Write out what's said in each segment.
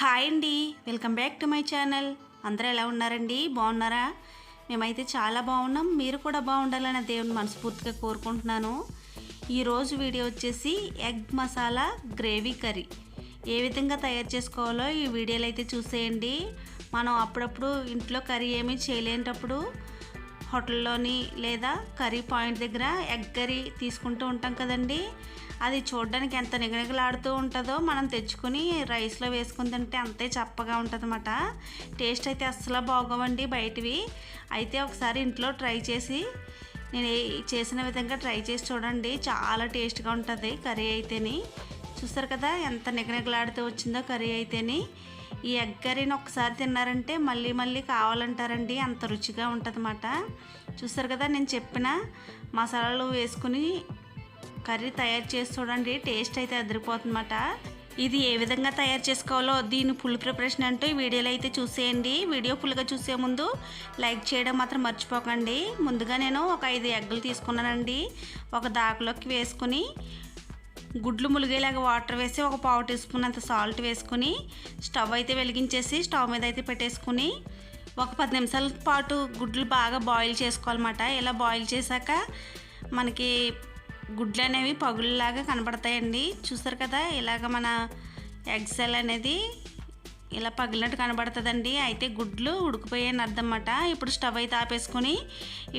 Hi అండి. Welcome back to my channel. అందరూ ఎలా ఉన్నారండి? బాగున్నారా? మేమైతే చాలా బాగున్నాం. మీరు కూడా బాగుండాలని దేవుని మనస్ఫూర్తిగా కోరుకుంటున్నాను. ఈరోజు వీడియో వచ్చేసి ఎగ్ మసాలా గ్రేవీ కర్రీ. ఏ విధంగా తయారు చేసుకోవాలో ఈ వీడియోలు అయితే చూసేయండి. మనం అప్పుడప్పుడు ఇంట్లో కర్రీ ఏమీ చేయలేనప్పుడు హోటల్లోని లేదా కర్రీ పాయింట్ దగ్గర ఎగ్ కర్రీ తీసుకుంటూ ఉంటాం కదండి. అది చూడడానికి ఎంత నిగనిగలాడుతూ ఉంటుందో మనం తెచ్చుకొని రైస్లో వేసుకుని తింటే అంతే చప్పగా ఉంటుందన్నమాట. టేస్ట్ అయితే అస్సలు బాగోవండి బయటివి. అయితే ఒకసారి ఇంట్లో ట్రై చేసి నేను చేసిన విధంగా ట్రై చేసి చూడండి. చాలా టేస్ట్గా ఉంటుంది కర్రీ అయితేని. చూస్తారు కదా ఎంత నిగనిగలాడుతూ వచ్చిందో కర్రీ అయితేని. ఈ ఎగ్ కర్రీని ఒకసారి తిన్నారంటే మళ్ళీ మళ్ళీ కావాలంటారండి. అంత రుచిగా ఉంటుందన్నమాట. చూస్తారు కదా నేను చెప్పిన మసాలాలు వేసుకుని కర్రీ తయారు చేసి చూడండి టేస్ట్ అయితే అదిరిపోతుందన్నమాట. ఇది ఏ విధంగా తయారు చేసుకోవాలో దీని ఫుల్ ప్రిపరేషన్ అంటూ ఈ వీడియోలో అయితే చూసేయండి. వీడియో ఫుల్గా చూసే ముందు లైక్ చేయడం మాత్రం మర్చిపోకండి. ముందుగా నేను ఒక ఐదు ఎగ్గులు తీసుకున్నానండి. ఒక దాకలోకి వేసుకుని గుడ్లు ములిగేలాగా వాటర్ వేసి ఒక పావు టీ స్పూన్ అంత సాల్ట్ వేసుకుని స్టవ్ అయితే వెలిగించేసి స్టవ్ మీద అయితే పెట్టేసుకుని ఒక పది నిమిషాల పాటు గుడ్లు బాగా బాయిల్ చేసుకోవాలన్నమాట. ఇలా బాయిల్ చేశాక మనకి గుడ్లు అనేవి పగుళ్ళలాగా కనబడతాయండి. చూసారు కదా ఇలాగ మన ఎగ్సెల్ అనేది ఇలా పగిలినట్టు కనబడుతుందండి. అయితే గుడ్లు ఉడికిపోయాయని అర్థం అన్నమాట ఇప్పుడు స్టవ్ అయితే ఆపేసుకొని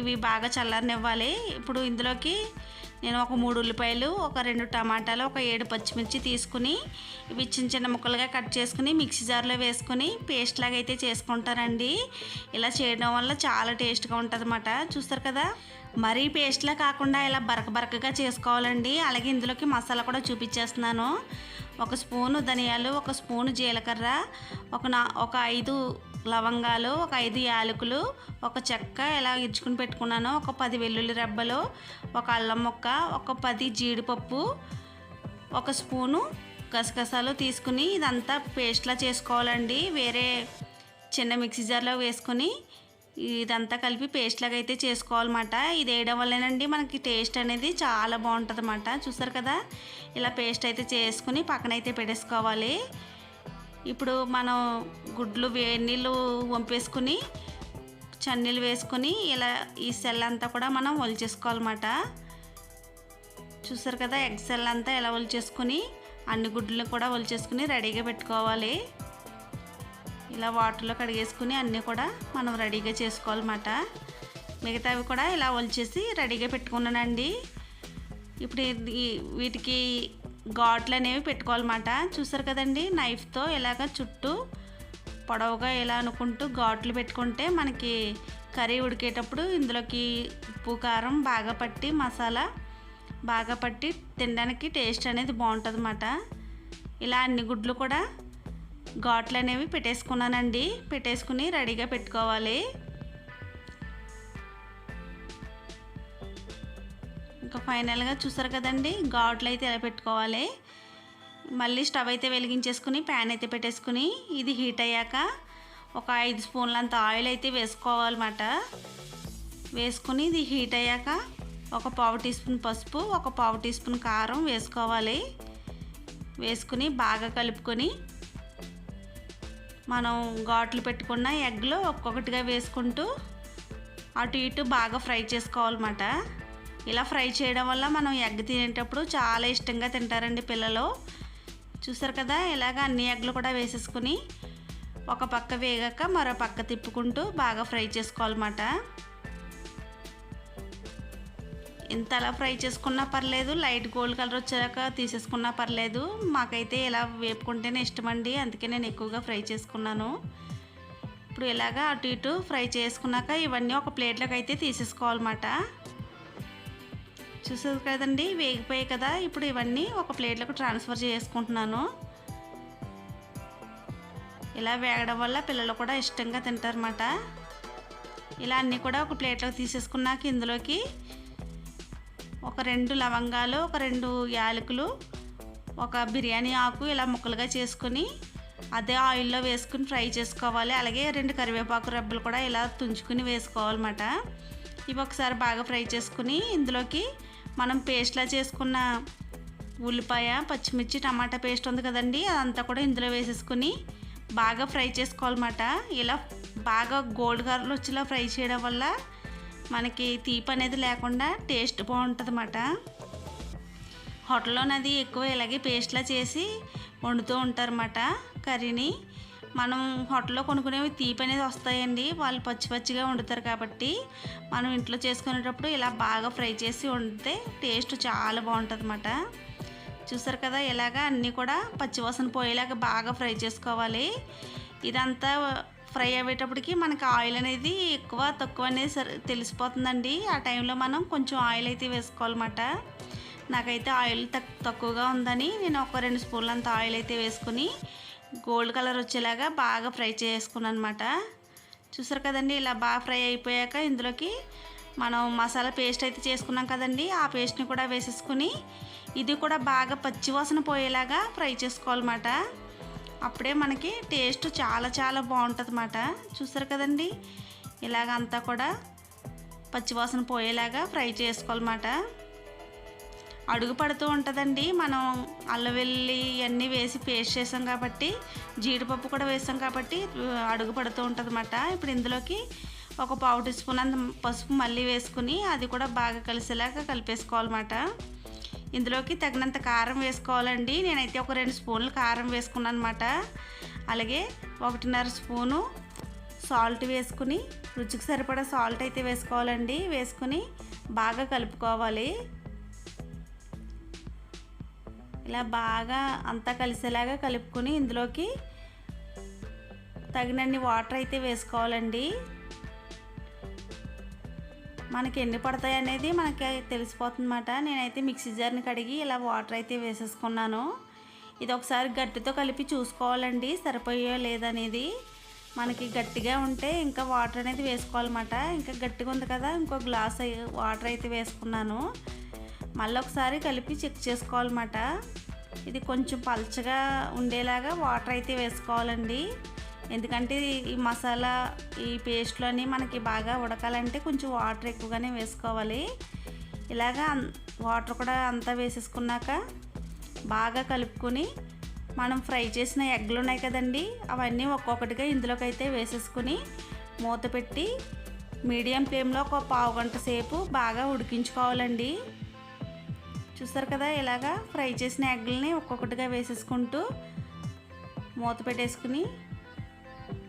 ఇవి బాగా చల్లారనివ్వాలి. ఇప్పుడు ఇందులోకి నేను ఒక మూడు ఉల్లిపాయలు ఒక రెండు టమాటాలు ఒక ఏడు పచ్చిమిర్చి తీసుకుని ఇవి చిన్న చిన్న ముక్కలుగా కట్ చేసుకుని మిక్సీ జార్లో వేసుకుని పేస్ట్ లాగా అయితే చేసుకుంటారండి. ఇలా చేయడం వల్ల చాలా టేస్ట్గా ఉంటుంది అన్నమాట చూస్తారు కదా? మరీ పేస్ట్లా కాకుండా ఇలా బరక బరకగా చేసుకోవాలండి. అలాగే ఇందులోకి మసాలా కూడా చూపించేస్తున్నాను. ఒక స్పూను ధనియాలు ఒక స్పూను జీలకర్ర ఒక నా ఒక ఐదు లవంగాలు ఒక ఐదు యాలకులు ఒక చెక్క ఇలా ఇచ్చుకుని పెట్టుకున్నాను ఒక పది వెల్లుల్లి రెబ్బలు ఒక అల్లం ముక్క ఒక పది జీడిపప్పు ఒక స్పూను గసగసాలు తీసుకుని ఇదంతా పేస్ట్లా చేసుకోవాలండి. వేరే చిన్న మిక్సీ జార్లో వేసుకొని ఇదంతా కలిపి పేస్ట్ లాగా అయితే చేసుకోవాలన్నమాట. ఇది వేయడం వల్లేనండి మనకి టేస్ట్ అనేది చాలా బాగుంటుంది అన్నమాట చూసారు కదా? ఇలా పేస్ట్ అయితే చేసుకుని పక్కన అయితే పెట్టేసుకోవాలి. ఇప్పుడు మనం గుడ్లు వేడి నీళ్ళు వంపేసుకుని చన్నీళ్ళు వేసుకుని ఇలా ఈ సెల్ అంతా కూడా మనం ఒలిచేసుకోవాలన్నమాట. చూసారు కదా ఎగ్ సెల్ అంతా ఇలా ఒలిచేసుకుని అన్ని గుడ్లను కూడా ఒలిచేసుకుని రెడీగా పెట్టుకోవాలి. ఇలా వాటర్లో కడిగేసుకుని అన్నీ కూడా మనం రెడీగా చేసుకోవాలన్నమాట. మిగతావి కూడా ఇలా ఒలిచేసి రెడీగా పెట్టుకున్నానండి. ఇప్పుడు వీటికి ఘాట్లు అనేవి పెట్టుకోవాలన్నమాట. చూసారు కదండి? నైఫ్తో ఇలాగ చుట్టూ పొడవుగా ఇలా అనుకుంటూ ఘాట్లు పెట్టుకుంటే మనకి కర్రీ ఉడికేటప్పుడు ఇందులోకి ఉప్పు కారం బాగా పట్టి మసాలా బాగా పట్టి తినడానికి టేస్ట్ అనేది బాగుంటుంది ఇలా అన్ని గుడ్లు కూడా ఘాట్లు అనేవి పెట్టేసుకున్నానండి. పెట్టేసుకుని రెడీగా పెట్టుకోవాలి. ఇంకా ఫైనల్గా చూసారు కదండి ఘాట్లు అయితే ఎలా పెట్టుకోవాలి? మళ్ళీ స్టవ్ అయితే వెలిగించేసుకుని ప్యాన్ అయితే పెట్టేసుకుని ఇది హీట్ అయ్యాక ఒక ఐదు స్పూన్లంత ఆయిల్ అయితే వేసుకోవాలన్నమాట. వేసుకుని ఇది హీట్ అయ్యాక ఒక పావు టీ స్పూన్ పసుపు ఒక పావు టీ స్పూన్ కారం వేసుకోవాలి. వేసుకుని బాగా కలుపుకొని మనం ఘాట్లు పెట్టుకున్న ఎగ్లో ఒక్కొక్కటిగా వేసుకుంటూ అటు ఇటు బాగా ఫ్రై చేసుకోవాలన్నమాట. ఇలా ఫ్రై చేయడం వల్ల మనం ఎగ్ తినేటప్పుడు చాలా ఇష్టంగా తింటారండి పిల్లలు. చూసారు కదా ఇలాగ అన్ని ఎగ్లు కూడా వేసేసుకుని ఒక పక్క వేగాక మరో పక్క తిప్పుకుంటూ బాగా ఫ్రై చేసుకోవాలన్నమాట. ఇంత అలా ఫ్రై చేసుకున్నా పర్లేదు లైట్ గోల్డ్ కలర్ వచ్చాక తీసేసుకున్నా పర్లేదు. మాకైతే ఇలా వేపుకుంటేనే ఇష్టమండి అందుకే నేను ఎక్కువగా ఫ్రై చేసుకున్నాను. ఇప్పుడు ఇలాగా అటు ఇటు ఫ్రై చేసుకున్నాక ఇవన్నీ ఒక ప్లేట్లోకి అయితే తీసేసుకోవాలన్నమాట. చూసారు కదండి? వేగిపోయాయి కదా. ఇప్పుడు ఇవన్నీ ఒక ప్లేట్లకు ట్రాన్స్ఫర్ చేసుకుంటున్నాను. ఇలా వేగడం వల్ల పిల్లలు కూడా ఇష్టంగా తింటారన్నమాట. ఇలా అన్నీ కూడా ఒక ప్లేట్లోకి తీసేసుకున్నాక ఇందులోకి ఒక రెండు లవంగాలు ఒక రెండు యాలకులు ఒక బిర్యానీ ఆకు ఇలా ముక్కలుగా చేసుకుని అదే ఆయిల్లో వేసుకుని ఫ్రై చేసుకోవాలి. అలాగే రెండు కరివేపాకు రెబ్బలు కూడా ఇలా తుంచుకుని వేసుకోవాలన్నమాట. ఇవి ఒకసారి బాగా ఫ్రై చేసుకుని ఇందులోకి మనం పేస్ట్లా చేసుకున్న ఉల్లిపాయ పచ్చిమిర్చి టమాటా పేస్ట్ ఉంది కదండి అదంతా కూడా ఇందులో వేసేసుకుని బాగా ఫ్రై చేసుకోవాలన్నమాట. ఇలా బాగా గోల్డ్ కలర్లో వచ్చేలా ఫ్రై చేయడం వల్ల మనకి తీపి అనేది లేకుండా టేస్ట్ బాగుంటుంది అన్నమాట హోటల్లోనది ఎక్కువ ఇలాగే పేస్ట్లా చేసి వండుతూ ఉంటారన్నమాట కర్రీని. మనం హోటల్లో కొనుక్కునేవి తీపి అనేది వస్తాయండి. వాళ్ళు పచ్చి పచ్చిగా వండుతారు కాబట్టి మనం ఇంట్లో చేసుకునేటప్పుడు ఇలా బాగా ఫ్రై చేసి వండితే టేస్ట్ చాలా బాగుంటుంది అన్నమాట చూసారు కదా ఇలాగా అన్నీ కూడా పచ్చివాసన పోయేలాగా బాగా ఫ్రై చేసుకోవాలి. ఇదంతా ఫ్రై అయ్యేటప్పటికి మనకి ఆయిల్ అనేది ఎక్కువ తక్కువ అనేది సరి తెలిసిపోతుందండి. ఆ టైంలో మనం కొంచెం ఆయిల్ అయితే వేసుకోవాలన్నమాట. నాకైతే ఆయిల్ తక్ తక్కువగా ఉందని నేను ఒక రెండు స్పూన్లు ఆయిల్ అయితే వేసుకుని గోల్డ్ కలర్ వచ్చేలాగా బాగా ఫ్రై చేసుకున్నాను అనమాట చూసారు కదండి ఇలా బాగా ఫ్రై అయిపోయాక ఇందులోకి మనం మసాలా పేస్ట్ అయితే చేసుకున్నాం కదండి. ఆ పేస్ట్ని కూడా వేసేసుకుని ఇది కూడా బాగా పచ్చివాసన పోయేలాగా ఫ్రై చేసుకోవాలన్నమాట. అప్పుడే మనకి టేస్ట్ చాలా చాలా బాగుంటుంది అన్నమాట చూసారు కదండి ఇలాగ అంతా కూడా పచ్చివాసన పోయేలాగా ఫ్రై చేసుకోవాలన్నమాట. అడుగు పడుతూ ఉంటుందండి. మనం అల్లవెల్లి ఇవన్నీ వేసి పేస్ట్ చేసాం కాబట్టి జీడిపప్పు కూడా వేసాం కాబట్టి అడుగు పడుతూ ఉంటుంది ఇప్పుడు ఇందులోకి ఒక పావు టీ స్పూన్ అంత పసుపు మళ్ళీ వేసుకుని అది కూడా బాగా కలిసేలాగా కలిపేసుకోవాలన్నమాట. ఇందులోకి తగినంత కారం వేసుకోవాలండి. నేనైతే ఒక రెండు స్పూన్లు కారం వేసుకున్నాను అనమాట అలాగే ఒకటిన్నర స్పూను సాల్ట్ వేసుకుని రుచికి సరిపడా సాల్ట్ అయితే వేసుకోవాలండి. వేసుకుని బాగా కలుపుకోవాలి. ఇలా బాగా అంతా కలిసేలాగా కలుపుకొని ఇందులోకి తగినన్ని వాటర్ అయితే వేసుకోవాలండి. మనకి ఎన్ని పడతాయి అనేది మనకి తెలిసిపోతుందన్నమాట. నేనైతే మిక్సీ జార్ని కడిగి ఇలా వాటర్ అయితే వేసేసుకున్నాను. ఇది ఒకసారి గట్టితో కలిపి చూసుకోవాలండి సరిపోయో లేదనేది. మనకి గట్టిగా ఉంటే ఇంకా వాటర్ అనేది వేసుకోవాలన్నమాట. ఇంకా గట్టిగా ఉంది కదా ఇంకో గ్లాస్ వాటర్ అయితే వేసుకున్నాను. మళ్ళీ ఒకసారి కలిపి చెక్ చేసుకోవాలన్నమాట. ఇది కొంచెం పల్చగా ఉండేలాగా వాటర్ అయితే వేసుకోవాలండి. ఎందుకంటే ఈ మసాలా ఈ పేస్ట్లోని మనకి బాగా ఉడకాలంటే కొంచెం వాటర్ ఎక్కువగానే వేసుకోవాలి. ఇలాగా వాటర్ కూడా అంతా వేసేసుకున్నాక బాగా కలుపుకొని మనం ఫ్రై చేసిన ఎగ్లు ఉన్నాయి కదండి అవన్నీ ఒక్కొక్కటిగా ఇందులోకి అయితే వేసేసుకుని మూత పెట్టి మీడియం ఫ్లేమ్లో ఒక పావు గంట సేపు బాగా ఉడికించుకోవాలండి. చూస్తారు కదా ఇలాగా ఫ్రై చేసిన ఎగ్లని ఒక్కొక్కటిగా వేసేసుకుంటూ మూత పెట్టేసుకుని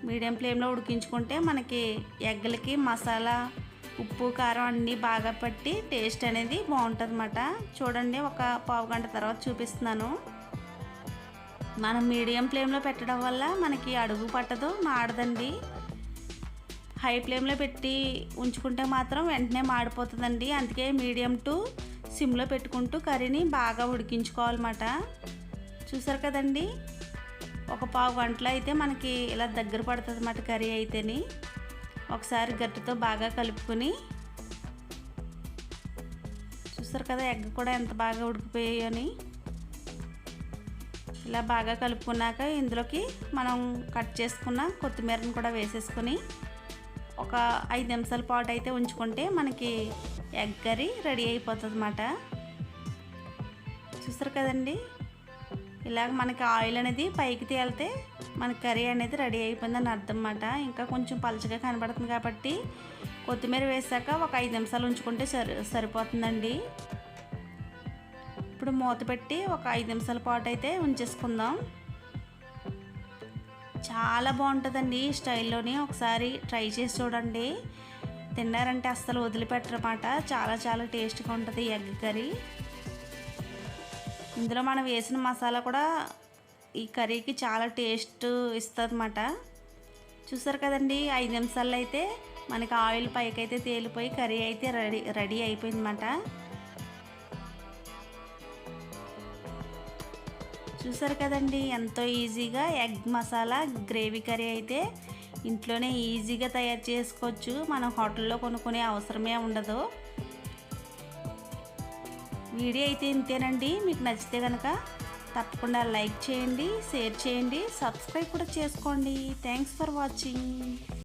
మీడియం ఫ్లేమ్లో ఉడికించుకుంటే మనకి ఎగ్గులకి మసాలా ఉప్పు కారం అన్నీ బాగా పట్టి టేస్ట్ అనేది బాగుంటుంది అన్నమాట చూడండి ఒక పావు గంట తర్వాత చూపిస్తున్నాను. మనం మీడియం ఫ్లేమ్లో పెట్టడం వల్ల మనకి అడుగు పట్టదు మాడదండి. హై ఫ్లేమ్లో పెట్టి ఉంచుకుంటే మాత్రం వెంటనే మాడిపోతుందండి. అందుకే మీడియం టు సిమ్లో పెట్టుకుంటూ కర్రీని బాగా ఉడికించుకోవాలన్నమాట. చూసారు కదండి? ఒక పావు గంటలో అయితే మనకి ఇలా దగ్గర పడుతుంది అన్నమాట కర్రీ అయితేని. ఒకసారి గట్టితో బాగా కలుపుకొని చూసారు కదా ఎగ్ కూడా ఎంత బాగా ఉడికిపోయాయని. ఇలా బాగా కలుపుకున్నాక ఇందులోకి మనం కట్ చేసుకున్న కొత్తిమీరని కూడా వేసేసుకొని ఒక ఐదు నిమిషాల పాటు అయితే ఉంచుకుంటే మనకి ఎగ్ కర్రీ రెడీ అయిపోతుంది అన్నమాట చూసారు కదండి? ఇలాగ మనకి ఆయిల్ అనేది పైకి తేలితే మన కర్రీ అనేది రెడీ అయిపోయిందని అర్థం అన్నమాట ఇంకా కొంచెం పలచగా కనబడుతుంది కాబట్టి కొత్తిమీర వేసాక ఒక ఐదు నిమిషాలు ఉంచుకుంటే సరి సరిపోతుందండి. ఇప్పుడు మూత పెట్టి ఒక ఐదు నిమిషాల పాటు అయితే ఉంచేసుకుందాం. చాలా బాగుంటుందండి ఈ ఒకసారి ట్రై చేసి చూడండి. తిన్నారంటే అస్సలు వదిలిపెట్టరమాట చాలా చాలా టేస్ట్గా ఉంటుంది ఎగ్ కర్రీ. ఇందులో మనం వేసిన మసాలా కూడా ఈ కర్రీకి చాలా టేస్ట్ ఇస్తుందన్నమాట. చూసారు కదండి ఐదు నిమిషాల్లో అయితే మనకి ఆయిల్ పైకి అయితే తేలిపోయి కర్రీ అయితే రెడీ రెడీ అయిపోయిందన్నమాట. చూసారు కదండి ఎంతో ఈజీగా ఎగ్ మసాలా గ్రేవీ కర్రీ అయితే ఇంట్లోనే ఈజీగా తయారు చేసుకోవచ్చు. మనం హోటల్లో కొనుక్కునే అవసరమే ఉండదు. వీడియో అయితే ఇంతేనండి. మీకు నచ్చితే కనుక తప్పకుండా లైక్ చేయండి షేర్ చేయండి సబ్స్క్రైబ్ కూడా చేసుకోండి. Thanks for watching.